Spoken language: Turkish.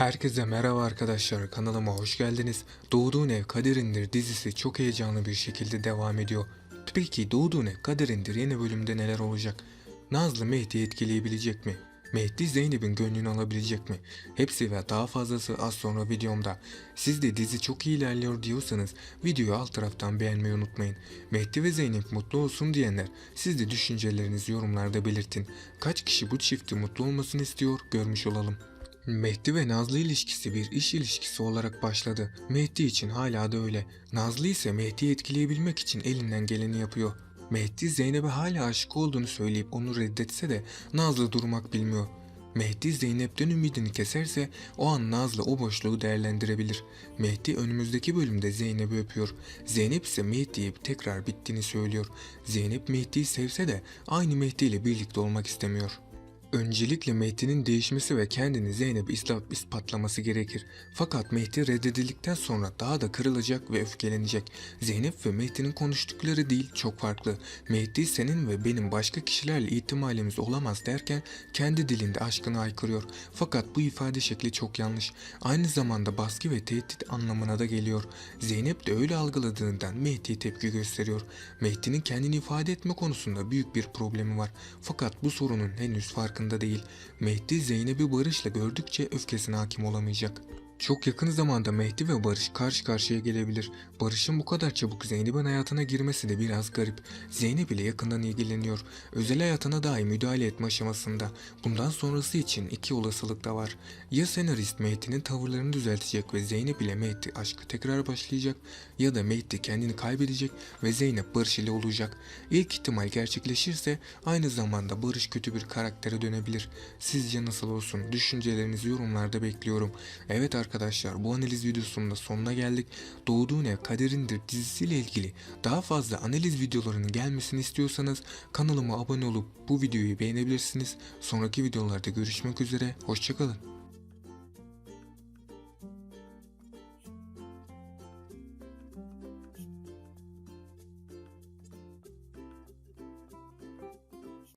Herkese merhaba arkadaşlar kanalıma hoş geldiniz. Doğduğun Ev Kaderindir dizisi çok heyecanlı bir şekilde devam ediyor. Peki Doğduğun Ev Kaderindir yeni bölümde neler olacak? Nazlı Mehdi'yi etkileyebilecek mi? Mehdi Zeynep'in gönlünü alabilecek mi? Hepsi ve daha fazlası az sonra videomda. Siz de dizi çok iyi ilerliyor diyorsanız videoyu alt taraftan beğenmeyi unutmayın. Mehdi ve Zeynep mutlu olsun diyenler siz de düşüncelerinizi yorumlarda belirtin. Kaç kişi bu çifti mutlu olmasını istiyor görmüş olalım. Mehdi ve Nazlı ilişkisi bir iş ilişkisi olarak başladı. Mehdi için hala da öyle. Nazlı ise Mehdi'yi etkileyebilmek için elinden geleni yapıyor. Mehdi Zeynep'e hala aşık olduğunu söyleyip onu reddetse de Nazlı durmak bilmiyor. Mehdi Zeynep'ten ümidini keserse o an Nazlı o boşluğu değerlendirebilir. Mehdi önümüzdeki bölümde Zeynep'i öpüyor. Zeynep ise Mehdi'ye tekrar bittiğini söylüyor. Zeynep Mehdi'yi sevse de aynı Mehdi ile birlikte olmak istemiyor. Öncelikle Mehdi'nin değişmesi ve kendini Zeynep'e ispat- ispatlaması gerekir. Fakat Mehdi reddedildikten sonra daha da kırılacak ve öfkelenecek. Zeynep ve Mehdi'nin konuştukları değil çok farklı. Mehdi senin ve benim başka kişilerle ihtimalimiz olamaz derken kendi dilinde aşkını aykırıyor. Fakat bu ifade şekli çok yanlış. Aynı zamanda baskı ve tehdit anlamına da geliyor. Zeynep de öyle algıladığından Mehdi'ye tepki gösteriyor. Mehdi'nin kendini ifade etme konusunda büyük bir problemi var. Fakat bu sorunun henüz farkında değil. Mehdi Zeynep'i Barış'la gördükçe öfkesine hakim olamayacak. Çok yakın zamanda Mehdi ve Barış karşı karşıya gelebilir. Barış'ın bu kadar çabuk Zeynep'in hayatına girmesi de biraz garip. Zeynep ile yakından ilgileniyor. Özel hayatına dahi müdahale etme aşamasında. Bundan sonrası için iki olasılık da var. Ya senarist Mehdi'nin tavırlarını düzeltecek ve Zeynep ile Mehdi aşkı tekrar başlayacak ya da Mehdi kendini kaybedecek ve Zeynep Barış ile olacak. İlk ihtimal gerçekleşirse aynı zamanda Barış kötü bir karaktere dönebilir. Sizce nasıl olsun? Düşüncelerinizi yorumlarda bekliyorum. Evet arkadaşlar bu analiz videosunun da sonuna geldik. Doğduğun Ev Kaderindir dizisiyle ilgili daha fazla analiz videolarının gelmesini istiyorsanız kanalıma abone olup bu videoyu beğenebilirsiniz. Sonraki videolarda görüşmek üzere. Hoşçakalın.